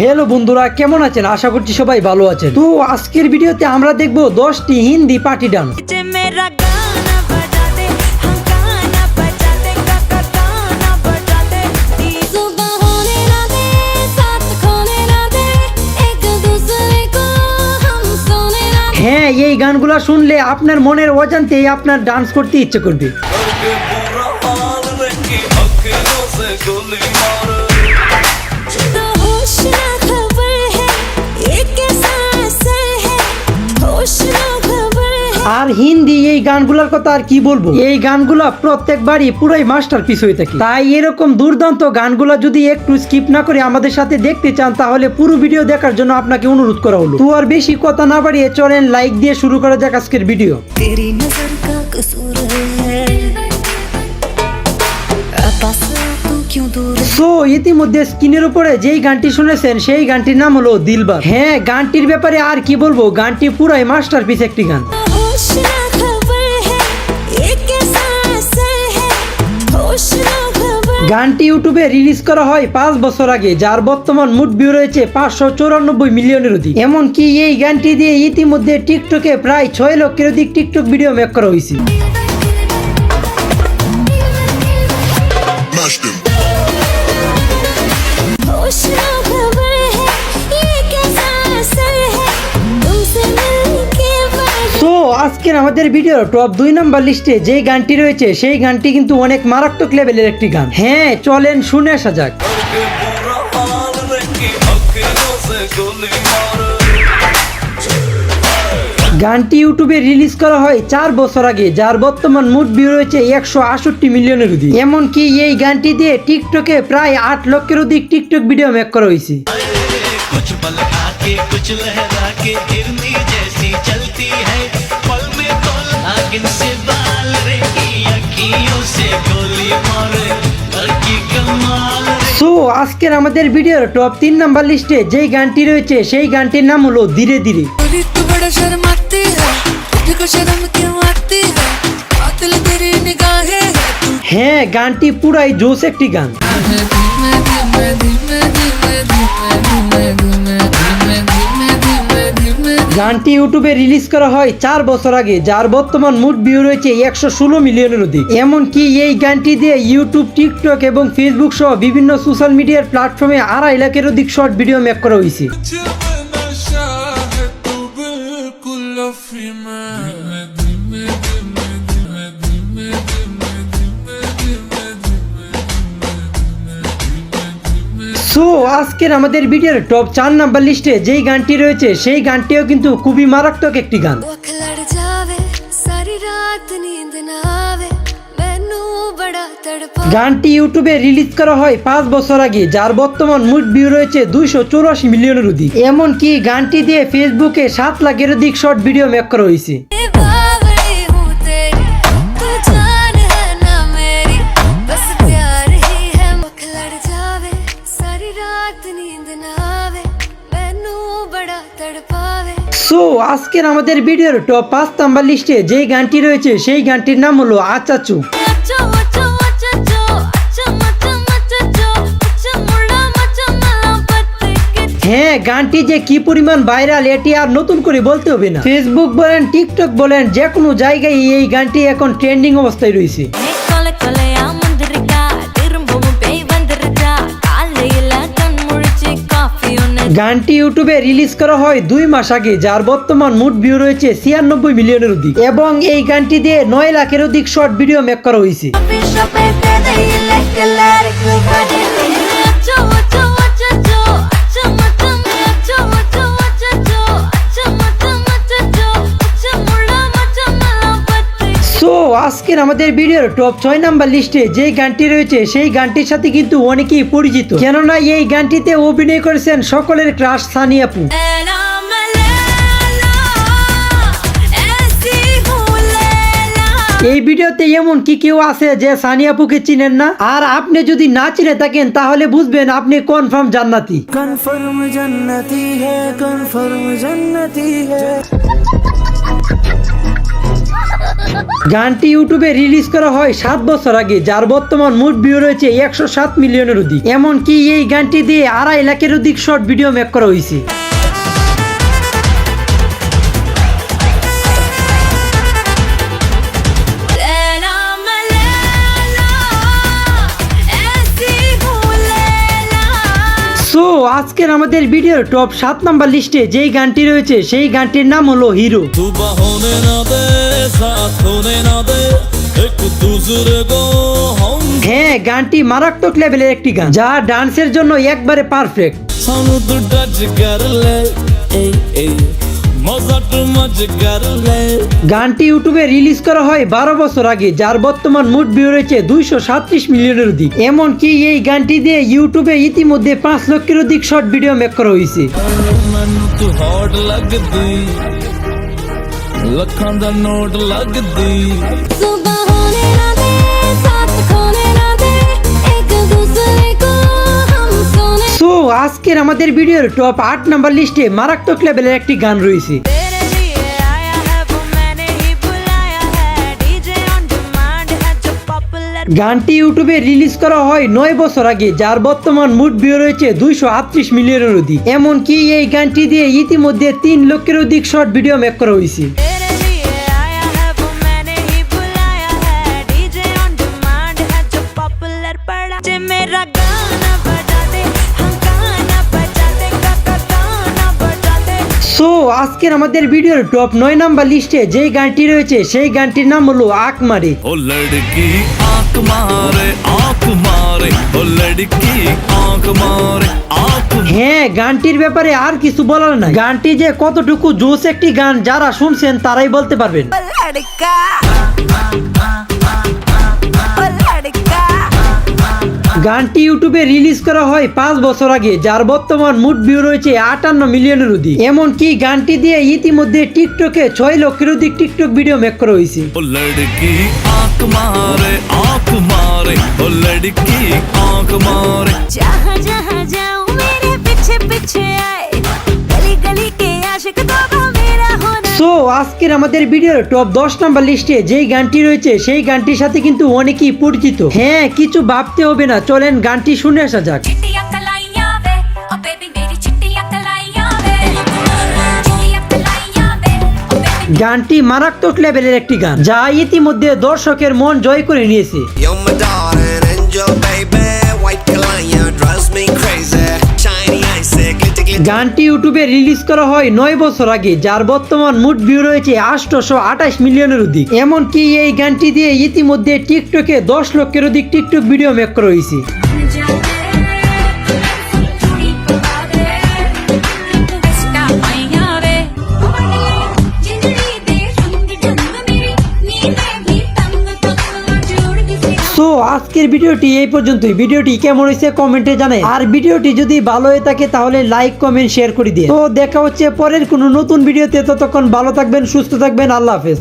Hello বন্ধুরা কেমন আছেন? আশা করছি সবাই ভালো আছেন। তো আজকের ভিডিওতে আমরা দেখব দশটি হিন্দি পার্টি ডান্স। হ্যাঁ এই গানগুলো শুনলে আপনার মনের অজান্তেই আপনার ডান্স করতে ইচ্ছে করবে। আর হিন্দি এই গানগুলোর কথা আর কি বলব? এই গানগুলো প্রত্যেকবারই পুরাই মাস্টার পিস হয়ে থাকে। তাই এরকম দুর্দান্ত গানগুলো যদি একটু স্কিপ না করে আমাদের সাথে দেখতে চান তাহলে পুরো ভিডিও দেখার জন্য আপনাকে অনুরোধ করা হলো। তো আর বেশি কথা না বাড়িয়ে চলেন লাইক দিয়ে শুরু করা যাক আজকের ভিডিও তো ইতিমধ্যে স্ক্রিনের উপরে যেই গানটি শুনেছেন সেই গানটির নাম হলো দিলবার হ্যাঁ গানটির ব্যাপারে আর কি বলব? গানটি পুরাই মাস্টার পিস একটি গান। গানটি ইউটিউবে রিলিজ করা হয় পাঁচ বছর আগে যার বর্তমান মুড ভিউ রয়েছে পাঁচশো চৌরানব্বই মিলিয়নের অধিক। এমনকি এই গানটি দিয়ে ইতিমধ্যে টিকটকে প্রায় ছয় লক্ষের অধিক টিকটক ভিডিও মেক করা হয়েছে। আজকের আমাদের ভিডিও টপ দুই নম্বর লিস্টে যে গানটি রয়েছে, সেই গানটি কিন্তু অনেক মারাত্মক লেভেলের একটি গান। হ্যাঁ চলেন শুনে আসা যাক। গানটি ইউটিউবে রিলিজ করা হয় চার বছর আগে, যার বর্তমান মুড ভিউ রয়েছে একশো আষট্টি মিলিয়নের অধিক। এমনকি এই গানটি দিয়ে টিকটকে প্রায় আট লক্ষের অধিক টিকটক ভিডিও মেক করা হয়েছে। সো আজকের আমাদের ভিডিওর টপ তিন নাম্বার লিস্টে যেই গানটি রয়েছে সেই গানটির নাম হলো ধীরে ধীরে। হ্যাঁ গানটি পুরাই জোস একটি গান। গানটি ইউটিউবে রিলিজ করা হয় চার বছর আগে, যার বর্তমান মুড ভিউ রয়েছে একশো ষোলো মিলিয়নের অধিক। এমনকি এই গানটি দিয়ে ইউটিউব টিকটক এবং ফেসবুক সহ বিভিন্ন সোশ্যাল মিডিয়ার প্ল্যাটফর্মে আড়াই লাখের অধিক শর্ট ভিডিও মেক করা হয়েছে। সো আজকের আমাদের ভিডিওর টপ চার নাম্বার লিস্টে যেই গানটি রয়েছে সেই গানটিও কিন্তু খুবই মারাত্মক একটি গান। গানটি ইউটিউবে রিলিজ করা হয় পাঁচ বছর আগে যার বর্তমান মুড ভিউ রয়েছে দুইশো চৌরাশি মিলিয়নের অধিক। এমনকি গানটি দিয়ে ফেসবুকে সাত লাখের অধিক শর্ট ভিডিও মেক করা হয়েছে। সো আজকের আমাদের ভিডিওর টপ পাঁচ নাম্বার লিস্টে যেই গানটি রয়েছে সেই গানটির নাম হলো আচাচু। হ্যাঁ গানটি যে কি পরিমাণ ভাইরাল এটি আর নতুন করে বলতে হবে না। ফেসবুক বলেন টিকটক বলেন যে কোনো জায়গায় এই গানটি এখন ট্রেন্ডিং অবস্থায় রয়েছে। গানটি ইউটিউবে রিলিজ করা হয় দুই মাস আগে, যার বর্তমান মুড ভিউ রয়েছে ছিয়ানব্বই মিলিয়নের অধিক। এবং এই গানটি দিয়ে নয় লাখের অধিক শর্ট ভিডিও মেক করা হয়েছে। আজকের আমাদের ভিডিওর টপ ছয় নাম্বার লিস্টে যে গানটি রয়েছে, সেই গানটির সাথে কিন্তু অনেকেই পরিচিত। কেননা এই গানটিতে অভিনয় করেছেন সকলের ক্রাশ সানি আপু। এই ভিডিওতে এমন কি কেউ আছে যে সানিয়া পুকে চিনেন না? আর আপনি যদি না চিনে থাকেন তাহলে বুঝবেন আপনি কনফার্ম জান্নাতি। কনফার্ম জান্নাতি হ্যাঁ কনফার্ম জান্নাতি গানটি ইউটিউবে রিলিজ করা হয় সাত বছর আগে যার বর্তমান মোট ভিউ রয়েছে একশো সাত মিলিয়নের অধিক। এমনকি এই গানটি দিয়ে আড়াই লাখের অধিক শর্ট ভিডিও মেক করা হয়েছে। আজকের আমাদের ভিডিওর টপ সাত নাম্বার লিস্টে যেই গানটি রয়েছে সেই গানটির নাম হলো হিরো হ্যাঁ গানটি মারাত্মক লেভেলের একটি গান যা ডান্সের জন্য একবারে পারফেক্ট গানটি ইউটিউবে রিলিজ করা হয় বারো বছর আগে যার বর্তমান মুড ভিউ রয়েছে দুইশো সাতত্রিশ মিলিয়নের অধিক। এমনকি এই গানটি দিয়ে ইউটিউবে ইতিমধ্যে পাঁচ লক্ষের অধিক শর্ট ভিডিও মেক করা হয়েছে। সো আজকের আমাদের ভিডিওর টপ আট নাম্বার লিস্টে মারাত্মক লেভেলের একটি গান রয়েছে। গানটি ইউটিউবে রিলিজ করা হয় নয় বছর আগে যার বর্তমান মুড ভিউ রয়েছে দুইশো আটত্রিশ মিলিয়নের অধিক। এমনকি এই গানটি দিয়ে ইতিমধ্যে তিন লক্ষের অধিক শর্ট ভিডিও মেক করা হয়েছে। সো আজকের আমাদের ভিডিওর টপ নয় নাম্বার লিস্টে যেই গানটি রয়েছে সেই গানটির নাম হলো আকমারে ও লড়কি আক মারে আক মারে ও লড়কি আক মারে হ্যাঁ গানটির ব্যাপারে আর কিছু বলার নাই। গানটি যে কতটুকু জোস একটি গান যারা শুনছেন তারাই বলতে পারবেন। গানটি ইউটিউবে রিলিজ করা হয় পাঁচ বছর আগে যার বর্তমান মুড ভিউ রয়েছে আটান্ন মিলিয়নের অধিক। এমনকি গানটি দিয়ে ইতিমধ্যে টিকটকে ছয় লক্ষের অধিক টিকটক ভিডিও মেক করা হয়েছে। পিছে পিছে আয়। গলি গলি কে আশিক তো সো আজকের আমাদের ভিডিওর টপ দশ নাম্বার লিস্টে যেই গানটি রয়েছে, সেই গানটির সাথে কিন্তু অনেকেই পরিচিত। হ্যাঁ কিছু ভাবতে হবে না, চলেন গানটি শুনে আসা যাক। গানটি মারাত্মক লেভেলের একটি গান, যা ইতিমধ্যে দর্শকের মন জয় করে নিয়েছে। গানটি ইউটিউবে রিলিজ করা হয় নয় বছর আগে যার বর্তমান মুড ভিউ রয়েছে আটশোশো আঠাশ মিলিয়নের অধিক। এমনকি এই গানটি দিয়ে ইতিমধ্যে টিকটকে দশ লক্ষের অধিক টিকটক ভিডিও মেক করা হয়েছে। আজকের ভিডিওটি এই পর্যন্তই। ভিডিওটি কেমন হয়েছে কমেন্টে জানাই। আর ভিডিওটি যদি ভালো হয়ে থাকে তাহলে লাইক, কমেন্ট, শেয়ার করে দিয়ে তো দেখা হচ্ছে পরের কোনো নতুন ভিডিওতে। ততক্ষণ ভালো থাকবেন, সুস্থ থাকবেন। আল্লাহ হাফেজ।